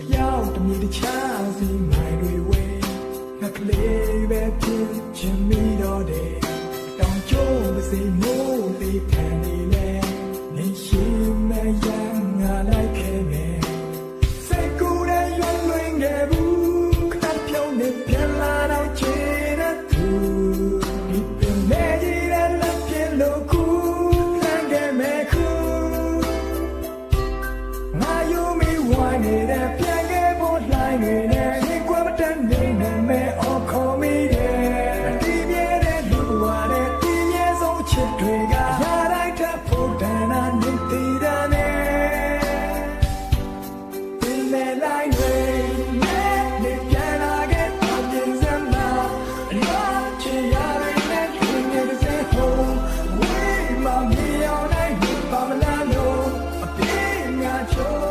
အရောက်တမီတခြားစီမိုင်တွေဝဲငါကလေးပဲဖြစ်ချင်မိတော့တယ်တောင်ကျိုးမစိမိုးလေးခံနေလဲနေရှိမရငါလိုက်ခဲ့မယ်စိတ်ကူးတဲ့ရွံ့လွင်ခဲ့ဘူးခဏပြုံးနေပြန်လာတော့ချင်တဲ့သူဒီပင်နေကြီးတဲ့လက်ပြလို့ကူလမ်းခဲ့မယ်ခုငါယူမီဝိုင်းနေတဲ့ပြ နေနဲ့ဒီကွယ်မတန်းနေနဲ့မဲအော်ခေါ်မိတယ်အတီးပြဲတဲ့လူဝါတဲ့ဒီမြဲဆုံးချစ်တွေကရာတိုင်းထပ်ဖို့တန်းနာနေတည်တာနဲ့ဒီမဲလိုက်တွေနဲ့ဒီပြန်လာခဲ့တော့ပြင်စမ်းလာအလားချင်ရတဲ့နဲ့ဒီနေတဲ့ဟိုဝေးမမြောင်းနိုင်ဘာမလာလို့အပြေးငါချိုး